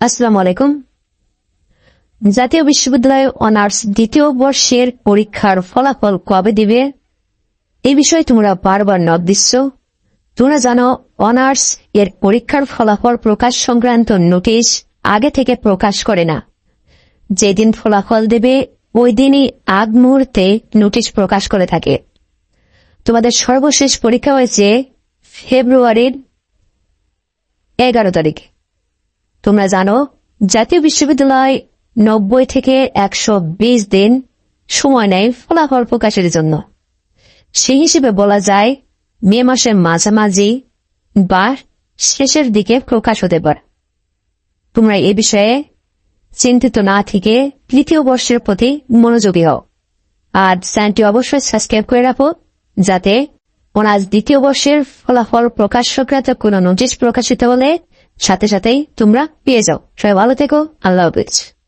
আসসালামু আলাইকুম। জাতীয় বিশ্ববিদ্যালয় অনার্স দ্বিতীয় বর্ষের পরীক্ষার ফলাফল কবে দিবে? এই বিষয়ে তোমরা বারবার নক দিচ্ছ। তোমরা জানো, অনার্স এর পরীক্ষার ফলাফল প্রকাশ সংক্রান্ত নোটিশ আগে থেকে প্রকাশ করে না। যেদিন ফলাফল দেবে, ওই দিনই আগ মুহূর্তে নোটিশ প্রকাশ করে থাকে। তোমাদের সর্বশেষ পরীক্ষা হয়েছে ফেব্রুয়ারির এগারো তারিখে। তোমরা জানো, জাতীয় বিশ্ববিদ্যালয় নব্বই থেকে একশো বিশ দিন সময় নেয় ফলাফল প্রকাশের জন্য। সেই হিসেবে বলা যায়, মে মাসের মাঝামাঝি বা শেষের দিকে প্রকাশ হতে পারে। তোমরা এ বিষয়ে চিন্তিত না থেকে তৃতীয় বর্ষের প্রতি মনোযোগী হও। আর চ্যানেলটি অবশ্যই সাবস্ক্রাইব করে রাখো, যাতে অনার্স দ্বিতীয় বর্ষের ফলাফল প্রকাশ সংক্রান্ত কোনো নোটিশ প্রকাশিত হলে সাথে সাথেই তোমরা পেয়ে যাও। সবাই ভালো থেকো। আল্লাহ হাফিজ।